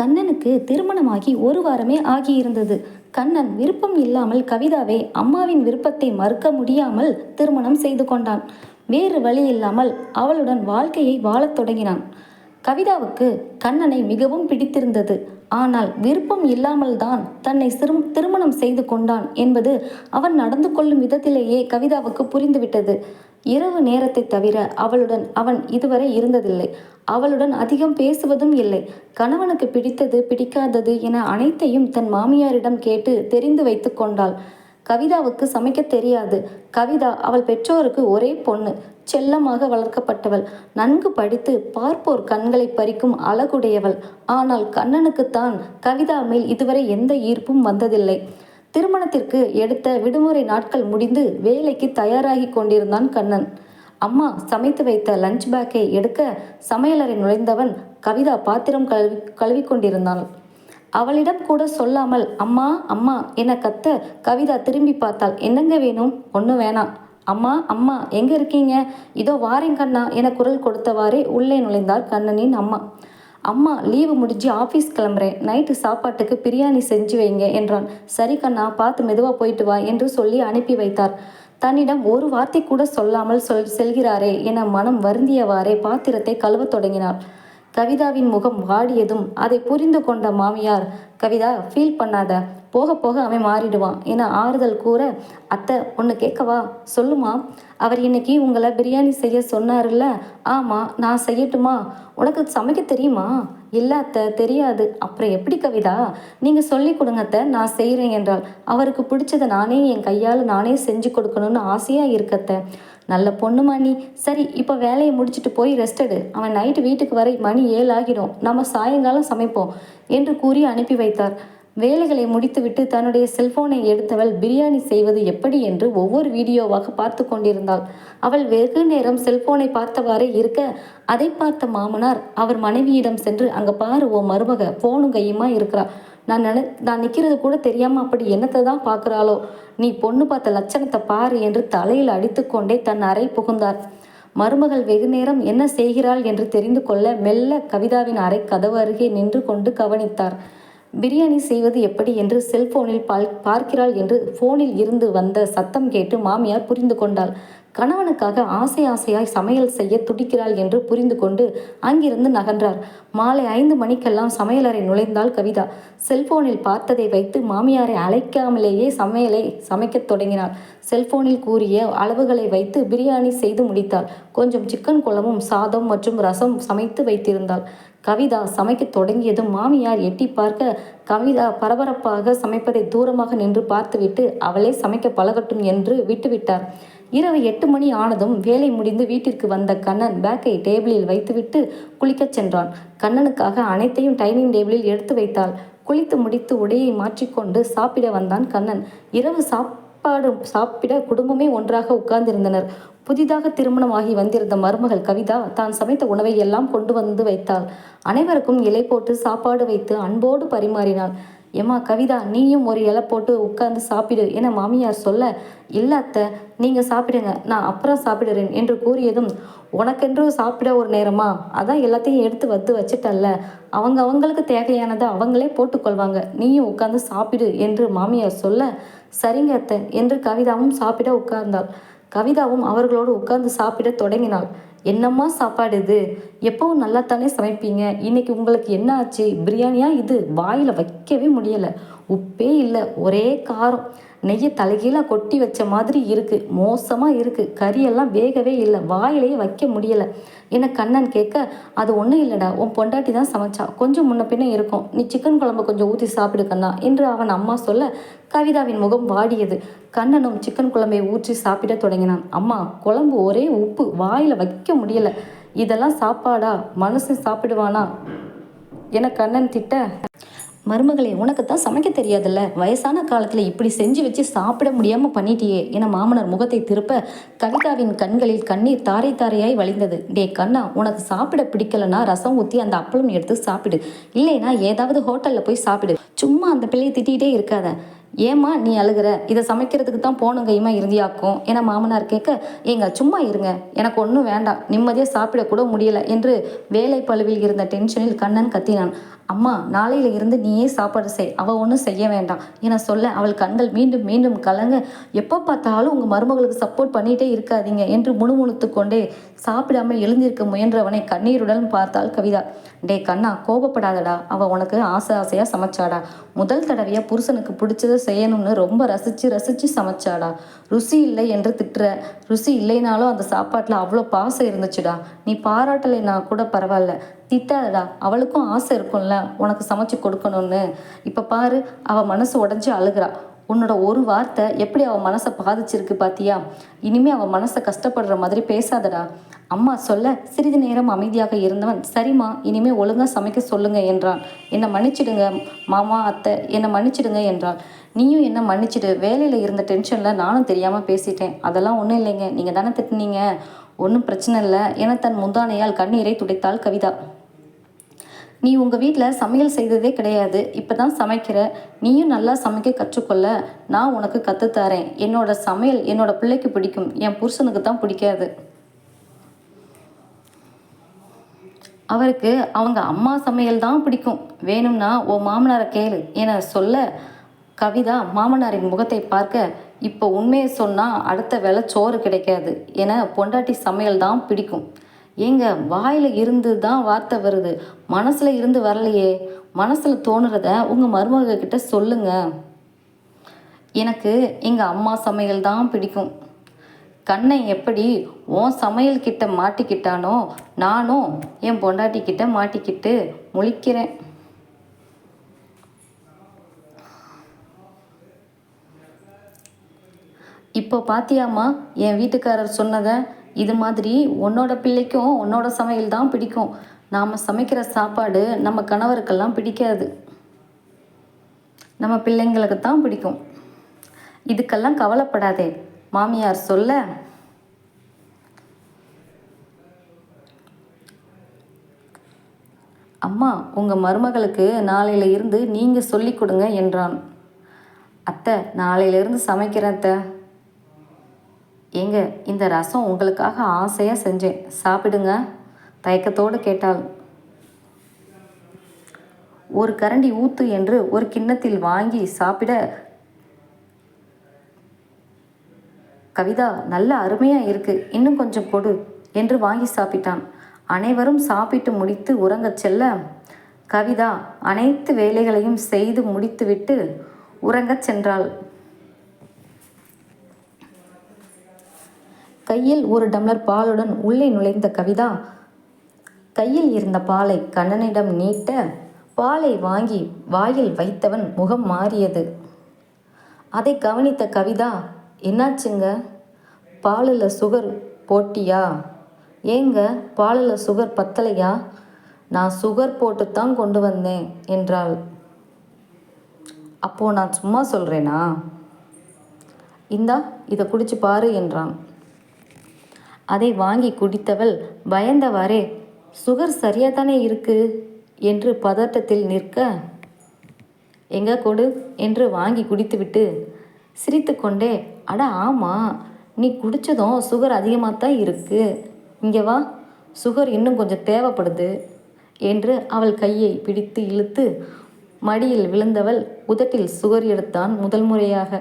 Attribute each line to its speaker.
Speaker 1: கண்ணனுக்கு திருமணமாகி ஒரு வாரமே ஆகியிருந்தது. கண்ணன் விருப்பம் இல்லாமல் கவிதாவை அம்மாவின் விருப்பத்தை மறுக்க முடியாமல் திருமணம் செய்து கொண்டான். வேறு வழி இல்லாமல் அவளுடன் வாழ்க்கையை வாழத் தொடங்கினான். கவிதாவுக்கு கண்ணனை மிகவும் பிடித்திருந்தது. ஆனால் விருப்பம் இல்லாமல் தான் தன்னை சிறு திருமணம் செய்து கொண்டான் என்பது அவன் நடந்து கொள்ளும் விதத்திலேயே கவிதாவுக்கு புரிந்துவிட்டது. இரவு நேரத்தை தவிர அவளுடன் அவன் இதுவரை இருந்ததில்லை. அவளுடன் அதிகம் பேசுவதும் இல்லை. கணவனுக்கு பிடித்தது பிடிக்காதது என அனைத்தையும் தன் மாமியாரிடம் கேட்டு தெரிந்து வைத்து கொண்டாள். கவிதாவுக்கு சமைக்க தெரியாது. கவிதா அவள் பெற்றோருக்கு ஒரே பொண்ணு. செல்லமாக வளர்க்கப்பட்டவள். நன்கு படித்து பார்ப்போர் கண்களை பறிக்கும் அழகுடையவள். ஆனால் கண்ணனுக்குத்தான் கவிதா மேல் இதுவரை எந்த ஈர்ப்பும் வந்ததில்லை. திருமணத்திற்கு எடுத்த விடுமுறை நாட்கள் முடிந்து வேலைக்கு தயாராகி கொண்டிருந்தான் கண்ணன். அம்மா சமைத்து வைத்த லஞ்ச் பேக்கை எடுக்க சமையலறை நுழைந்தவன் கவிதா பாத்திரம் கழுவி கழுவி கொண்டிருந்தாள். அவளிடம் கூட சொல்லாமல் அம்மா அம்மா என கத்த கவிதா திரும்பி பார்த்தாள். என்னங்க வேணும்? ஒன்றும் வேணாம். அம்மா அம்மா எங்கே இருக்கீங்க? இதோ வாரேன் கண்ணா என குரல் கொடுத்தவாறே உள்ளே நுழைந்தார் கண்ணனின் அம்மா. அம்மா லீவு முடிஞ்சு ஆஃபீஸ் கிளம்புறேன். நைட்டு சாப்பாட்டுக்கு பிரியாணி செஞ்சு வைங்க என்றான். சரி கண்ணா பார்த்து மெதுவாக போயிட்டு வா என்று சொல்லி அனுப்பி வைத்தார். தன்னிடம் ஒரு வார்த்தை கூட சொல்லாமல் சொல் செல்கிறாரே என மனம் வருந்தியவாறே பாத்திரத்தை கழுவத் தொடங்கினாள். கவிதாவின் முகம் வாடியதும் அதை புரிந்து கொண்ட மாமியார் கவிதா ஃபீல் பண்ணாத. போக போக அவன் மாறிடுவான். என ஆறுதல் கூற அத்தை ஒன்று கேட்கவா? சொல்லுமா? அவர் இன்னைக்கு உங்களை பிரியாணி செய்ய சொன்னார்ல ஆமாம் நான் செய்யட்டுமா? உனக்கு சமைக்க தெரியுமா? இல்லை அத்தை தெரியாது. அப்புறம் எப்படி கவிதா? நீங்கள் சொல்லி கொடுங்க அத்தை நான் செய்கிறேன் என்றால் அவருக்கு பிடிச்சதை நானே என் கையால் நானே செஞ்சு கொடுக்கணும்னு ஆசையாக இருக்கத்த நல்ல பொண்ணுமா நீ சரி இப்போ வேலையை முடிச்சுட்டு போய் ரெஸ்ட் எடு. அவன் நைட்டு வீட்டுக்கு வரை மணி ஏழு ஆகிடும். நம்ம சாயங்காலம் சமைப்போம் என்று கூறி அனுப்பி வைத்தார். வேலைகளை முடித்துவிட்டு தன்னுடைய செல்போனை எடுத்தவள் பிரியாணி செய்வது எப்படி என்று ஒவ்வொரு வீடியோவாக பார்த்து கொண்டிருந்தாள். அவள் வெகு நேரம் செல்போனை பார்த்தவாறே இருக்க அதை பார்த்த மாமனார் அவர் மனைவியிடம் சென்று அங்கே பாரு ஓ மருமக போனும் கையுமா இருக்கிறா. நான் நினை நான் நிற்கிறது கூட தெரியாமல் அப்படி என்னத்தை தான் பார்க்குறாளோ? நீ பொண்ணு பார்த்த லட்சணத்தை பாரு என்று தலையில் அடித்துக்கொண்டே தன் அறை புகுந்தார். மருமகள் வெகு நேரம் என்ன செய்கிறாள் என்று தெரிந்து கொள்ள மெல்ல கவிதாவின் அறை கதவு அருகே நின்று கொண்டு கவனித்தார். பிரியாணி செய்வது எப்படி என்று செல்போனில் பால் பார்க்கிறாள் என்று போனில் இருந்து வந்த சத்தம் கேட்டு மாமியார் புரிந்து கொண்டாள். கணவனுக்காக ஆசை ஆசையாய் சமையல் செய்ய துடிக்கிறாள் என்று புரிந்து கொண்டு அங்கிருந்து நகன்றார். மாலை ஐந்து மணிக்கெல்லாம் சமையலறை நுழைந்தாள் கவிதா. செல்போனில் பார்த்ததை வைத்து மாமியாரை அழைக்காமலேயே சமையலை சமைக்கத் தொடங்கினாள். செல்போனில் கூறிய அளவுகளை வைத்து பிரியாணி செய்து முடித்தாள். கொஞ்சம் சிக்கன் குழம்பும் சாதம் மற்றும் ரசம் சமைத்து வைத்திருந்தாள். கவிதா சமைக்க தொடங்கியதும் மாமியார் எட்டி பார்க்க கவிதா பரபரப்பாக சமைப்பதை தூரமாக நின்று பார்த்துவிட்டு அவளே சமைக்க பழகட்டும் என்று விட்டுவிட்டார். இரவு எட்டு மணி ஆனதும் வேலை முடிந்து வீட்டிற்கு வந்த கண்ணன் பேக்கை டேபிளில் வைத்துவிட்டு குளிக்கச் சென்றான். கண்ணனுக்காக அனைத்தையும் டைனிங் டேபிளில் எடுத்து வைத்தாள். குளித்து முடித்து உடையை மாற்றிக்கொண்டு சாப்பிட வந்தான் கண்ணன். இரவு சாப்பாடு சாப்பிட குடும்பமே ஒன்றாக உட்கார்ந்திருந்தனர். புதிதாக திருமணமாகி வந்திருந்த மருமகள் கவிதா தான் சமைத்த உணவை எல்லாம் கொண்டு வந்து வைத்தாள். அனைவருக்கும் இலை போட்டு சாப்பாடு வைத்து அன்போடு பரிமாறினாள். ஏம்மா கவிதா நீயும் ஒரு இலை போட்டு உட்கார்ந்து சாப்பிடு என மாமியார் சொல்ல இல்லை அத்தை நீங்கள் சாப்பிடுங்க நான் அப்புறம் சாப்பிடுறேன் என்று கூறியதும் உனக்கென்று சாப்பிட ஒரு நேரமா? அதான் எல்லாத்தையும் எடுத்து வந்து வச்சுட்டல்ல. அவங்க அவங்களுக்கு தேவையானதை அவங்களே போட்டுக்கொள்வாங்க. நீயும் உட்கார்ந்து சாப்பிடு என்று மாமியார் சொல்ல சரிங்க அத்தை என்று கவிதாவும் சாப்பிட உட்கார்ந்தாள். கவிதாவும் அவர்களோடு உட்கார்ந்து சாப்பிட தொடங்கினாள். என்னம்மா சாப்பாடு இது? எப்பவும் நல்லா தானே சமைப்பீங்க? இன்னைக்கு உங்களுக்கு என்ன ஆச்சு? பிரியாணியா இது? வாயில் வைக்கவே முடியலை. உப்பே இல்லை ஒரே காரம். நெய்யை தலைகீழாக கொட்டி வச்ச மாதிரி இருக்குது மோசமாக இருக்குது கறியெல்லாம் வேகவே இல்லை வாயிலேயே வைக்க முடியலை. என்ன கண்ணன் கேட்க அது ஒன்றும் இல்லைடா உன் பொண்டாட்டி தான் சமைச்சா கொஞ்சம் முன்ன பின்ன இருக்கும். நீ சிக்கன் குழம்பு கொஞ்சம் ஊற்றி சாப்பிடு கண்ணா என்று அவன் அம்மா சொல்ல கவிதாவின் முகம் வாடியது. கண்ணனும் சிக்கன் குழம்பை ஊற்றி சாப்பிட தொடங்கினான். அம்மா குழம்பு ஒரே உப்பு வாயில் வைக்க முடியலை. இதெல்லாம் சாப்பாடா? மனுஷன் சாப்பிடுவானா? என கண்ணன் திட்ட மருமகளை உனக்கு தான் சமைக்க தெரியாதுல்ல? வயசான காலத்தில் இப்படி செஞ்சு வச்சு சாப்பிட முடியாமல் பண்ணிட்டியே என மாமனார் முகத்தை திருப்ப கவிதாவின் கண்களில் கண்ணீர் தாரை தாரையாய் வழிந்தது. டே கண்ணா உனக்கு சாப்பிட பிடிக்கலனா ரசம் ஊற்றி அந்த அப்பளம் எடுத்து சாப்பிடு. இல்லைனா ஏதாவது ஹோட்டலில் போய் சாப்பிடு. சும்மா அந்த பிள்ளையை திட்டிகிட்டே இருக்காத. ஏம்மா நீ அழுகிற? இதை சமைக்கிறதுக்கு தான் போன கையுமா இறுதியாக்கும்? என மாமனார் கேட்க ஏங்க சும்மா இருங்க. எனக்கு ஒன்றும் வேண்டாம். நிம்மதியாக சாப்பிடக்கூட முடியல என்று வேலை பழுவில் இருந்த டென்ஷனில் கண்ணன் கத்தினான். அம்மா நாளையில இருந்து நீயே சாப்பாடு செய். அவள் ஒன்றும் செய்ய வேண்டாம். என சொல்ல அவள் கண்கள் மீண்டும் மீண்டும் கலங்க. எப்போ பார்த்தாலும் உங்கள் மருமகளுக்கு சப்போர்ட் பண்ணிகிட்டே இருக்காதீங்க என்று முணுமுணுத்து கொண்டே சாப்பிடாமல் எழுந்திருக்க முயன்றவனை கண்ணீருடன் பார்த்தாள் கவிதா. டே கண்ணா கோபப்படாதடா. அவள் உனக்கு ஆசை ஆசையாக சமைச்சாடா. முதல் தடவையாக புருஷனுக்கு பிடிச்சதை செய்யணும்னு ரொம்ப ரசித்து ரசித்து சமைச்சாடா. ருசி இல்லை என்று திட்டுற. ருசி இல்லைனாலும் அந்த சாப்பாட்டில் அவ்வளோ பாசம் இருந்துச்சுடா. நீ பாராட்டலைனா கூட பரவாயில்ல. திட்டாதடா அவளுக்கும் ஆசை இருக்கும்ல உனக்கு சமைச்சு கொடுக்கணும்னு. இப்போ பாரு அவள் மனசு உடஞ்சி அழுகிறா. உன்னோட ஒரு வார்த்தை எப்படி அவள் மனசை பாதிச்சிருக்கு பாத்தியா? இனிமே அவள் மனசை கஷ்டப்படுற மாதிரி பேசாதடா. அம்மா சொல்ல சிறிது நேரம் அமைதியாக இருந்தவன் சரிம்மா இனிமே ஒழுங்காக சமைக்க சொல்லுங்க என்றான். என்னை மன்னிச்சிடுங்க மாமா அத்தை என்னை மன்னிச்சிடுங்க என்றாள். நீயும் என்ன மன்னிச்சிடு வேலையில் இருந்த டென்ஷனில் நானும் தெரியாமல் பேசிட்டேன். அதெல்லாம் ஒன்றும் இல்லைங்க நீங்கள் தானே திட்டினீங்க. ஒன்றும் பிரச்சனை இல்லை என தன் முந்தானையால் கண்ணீரை துடைத்தாள் கவிதா. நீ உங்கள் வீட்டில் சமையல் செய்ததே கிடையாது. இப்போ தான் சமைக்கிற. நீயும் நல்லா சமைக்க கற்றுக்கொள்ள. நான் உனக்கு கற்றுத்தரேன் என்னோட சமையல் என்னோட பிள்ளைக்கு பிடிக்கும். என் புருஷனுக்கு தான் பிடிக்காது. அவருக்கு அவங்க அம்மா சமையல் தான் பிடிக்கும். வேணும்னா ஓ மாமனாரை கேளு. என சொல்ல கவிதா மாமனாரின் முகத்தை பார்க்க இப்போ உண்மையை சொன்னால் அடுத்த வேளை சோறு கிடைக்காது என பொண்டாட்டி சமையல் தான் பிடிக்கும். ஏங்க வாயில் இருந்து தான் வார்த்தை வருது. மனசில் இருந்து வரலையே. மனசில் தோணுறத உங்கள் மருமக கிட்ட சொல்லுங்க. எனக்கு எங்கள் அம்மா சமையல் தான் பிடிக்கும். கண்ணை எப்படி உன் சமையல் கிட்ட மாட்டிக்கிட்டானோ நானும் என் பொண்டாட்டி கிட்ட மாட்டிக்கிட்டு முழிக்கிறேன். இப்போ பாத்தியாமா என் வீட்டுக்காரர் சொன்னதை இது மாதிரி உன்னோட பிள்ளைக்கும் உன்னோட சமையல் தான் பிடிக்கும். நாம் சமைக்கிற சாப்பாடு நம்ம கணவருக்கெல்லாம் பிடிக்காது. நம்ம பிள்ளைங்களுக்கு தான் பிடிக்கும். இதுக்கெல்லாம் கவலைப்படாதே. மாமியார் சொல்ல. அம்மா உங்கள் மருமகளுக்கு நாளையில இருந்து நீங்கள் சொல்லி கொடுங்க என்றான். அத்தை நாளையிலேருந்து சமைக்கிறேன் அத்தை. ஏங்க இந்த ரசம் உங்களுக்காக ஆசையாக செஞ்சேன். சாப்பிடுங்க தயக்கத்தோடு கேட்டாள். ஒரு கரண்டி ஊத்து என்று ஒரு கிண்ணத்தில் வாங்கி சாப்பிட கவிதா நல்ல அருமையாக இருக்கு. இன்னும் கொஞ்சம் கொடு என்று வாங்கி சாப்பிட்டான். அனைவரும் சாப்பிட்டு முடித்து உறங்கச் செல்ல கவிதா அனைத்து வேலைகளையும் செய்து முடித்துவிட்டு உறங்கச் சென்றாள். கையில் ஒரு டம்ளர் பாலுடன் உள்ளே நுழைந்த கவிதா கையில் இருந்த பாலை கண்ணனிடம் நீட்ட பாலை வாங்கி வாயில் வைத்தவன் முகம் மாறியது. அதை கவனித்த கவிதா என்னாச்சுங்க? பாலில் சுகர் போட்டியா? ஏங்க பாலில் சுகர் பத்தலையா? நான் சுகர் போட்டு தான் கொண்டு வந்தேன் என்றாள். அப்போது நான் சும்மா சொல்கிறேனா இந்தா இதை குடிச்சு பாரு என்றான். அதை வாங்கி குடித்தவள் பயந்தவாறே சுகர் சரியாக தானே இருக்கு என்று பதட்டத்தில் நிற்க எங்க கொடு என்று வாங்கி குடித்துவிட்டு சிரித்துக்கொண்டே அட ஆமாம் நீ குடித்ததும் சுகர் அதிகமாக தான் இருக்கு. இங்கே வா சுகர் இன்னும் கொஞ்சம் தேவைப்படுது என்று அவள் கையை பிடித்து இழுத்து மடியில் விழுந்தவள் உதட்டில் சுகர் எடுத்தான் முதல் முறையாக.